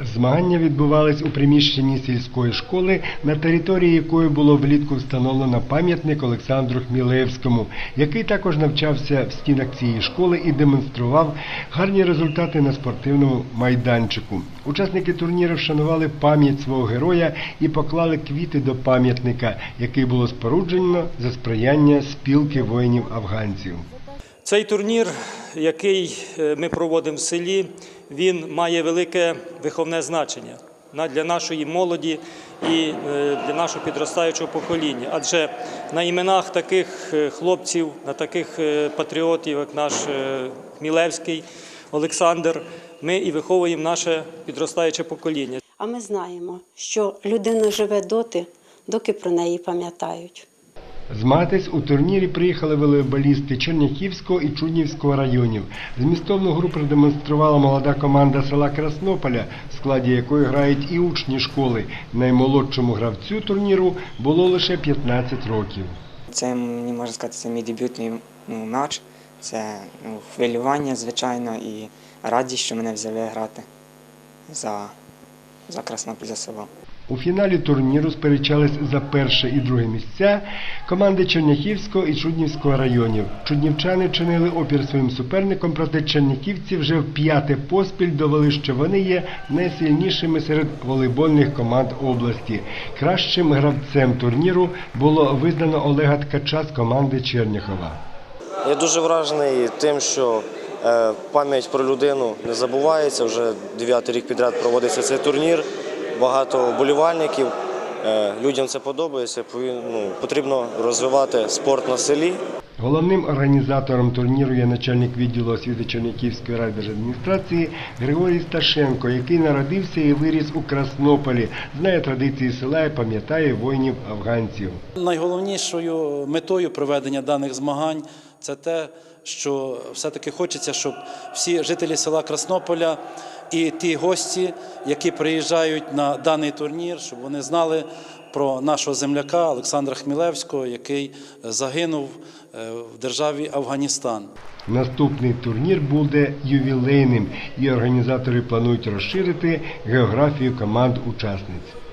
Змагання відбувались у приміщенні сільської школи, на території якої було влітку встановлено пам'ятник Олександру Хмілевському, який також навчався в стінах цієї школи і демонстрував гарні результати на спортивному майданчику. Учасники турніру вшанували пам'ять свого героя і поклали квіти до пам'ятника, який було споруджено за сприяння спілки воїнів-афганців. Цей турнір, який е, ми проводимо в селі, він має велике виховне значення на- для нашої молоді і е, для нашого підростаючого покоління. Адже на іменах таких е, хлопців, на таких патріотів, як наш Хмілевський Олександр, ми і виховуємо наше підростаюче покоління. А ми знаємо, що людина живе доти, доки про неї пам'ятають. Змагатись у турнірі приїхали волейболісти Черняхівського і Чуднівського районів. Змістовну гру продемонструвала молода команда села Краснополя, в складі якої грають і учні школи. Наймолодшому гравцю турніру було лише 15 років. Це мені можна сказати, це мій дебютний ну, матч. Це ну, хвилювання, звичайно, і радість, що мене взяли грати за, за Краснопіль за село. У фіналі турніру сперечались за перше і друге місця команди Черняхівського і Чуднівського районів. Чуднівчани чинили опір своїм суперникам, проте черняхівці вже в п'яте поспіль довели, що вони є найсильнішими серед волейбольних команд області. Кращим гравцем турніру було визнано Олега Ткача з команди Черняхова. Я дуже вражений тим, що пам'ять про людину не забувається. Вже дев'ятий рік підряд проводиться цей турнір. Багато вболівальників. Е, Людям це подобається. Ну, Потрібно розвивати спорт на селі. Головним організатором турніру є начальник відділу освіти Чернігівської райдержадміністрації Григорій Сташенко, який народився і виріс у Краснополі, знає традиції села і пам'ятає воїнів афганців. Найголовнішою метою проведення даних змагань це те, що все-таки хочеться, щоб всі жителі села Краснополя і ті гості, які приїжджають на даний турнір, щоб вони знали про нашого земляка Олександра Хмілевського, який загинув е, в державі Афганістан. Наступний турнір буде ювілейним, і організатори планують розширити географію команд учасниць.